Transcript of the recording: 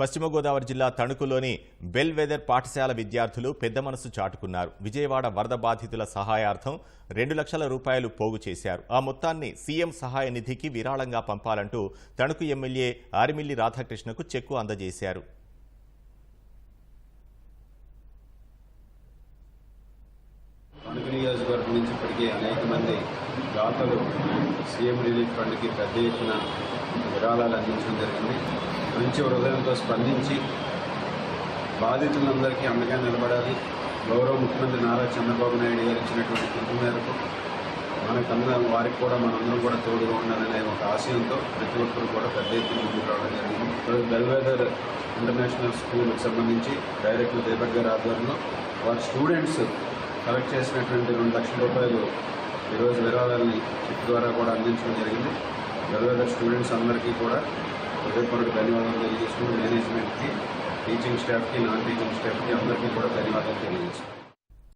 పశ్చిమ గోదావరి జిల్లా తణుకులోని bell weather పాఠశాల విద్యార్థులు పెద్ద మనసు చాటుకున్నారు. విజయవాడ వరద బాధితుల సహాయార్థం రెండు లక్షల రూపాయలు పోగు చేశారు. ఆ మొత్తాన్ని సీఎం సహాయ నిధికి విరాళంగా పంపాలంటూ తణుకు ఎమ్మెల్యే ఆరిమిల్లి రాధాకృష్ణకు చెక్కు అందజేశారు తణుకు నియోజకవర్గం నుంచి ఇప్పటికే అనేక మంది దాతలు సీఎం రిలీఫ్ ఫండ్కి పెద్ద ఎత్తున విరాళాలు అందించడం జరిగింది. మంచి హృదయంతో స్పందించి బాధితులందరికీ అండగా నిలబడాలి. గౌరవ ముఖ్యమంత్రి నారా చంద్రబాబు నాయుడు గారు ఇచ్చినటువంటి పిలుపు మేరకు మనకందరం వారికి కూడా మనందరం కూడా తోడుగా ఉండాలనే ఒక ఆశయంతో ప్రతి ఒక్కరు కూడా పెద్ద ఎత్తున ముందుకు రావడం జరిగింది. ఈరోజు బెల్వేదర్ ఇంటర్నేషనల్ స్కూల్కి సంబంధించి డైరెక్టర్ దీపక్ గారి ఆధ్వర్యంలో వారి స్టూడెంట్స్ కలెక్ట్ చేసినటువంటి రెండు లక్షల రూపాయలు ఈరోజు విరాళాలని చిప్ ద్వారా కూడా అందించడం జరిగింది. వేరే స్టూడెంట్స్ అందరికీ కూడా హృదయపూర్వక ధన్యవాదాలు తెలియజేసుకుంటూ మేనేజ్మెంట్కి టీచింగ్ స్టాఫ్కి నాన్ టీచింగ్ స్టాఫ్కి అందరికీ కూడా ధన్యవాదాలు తెలియజేస్తాం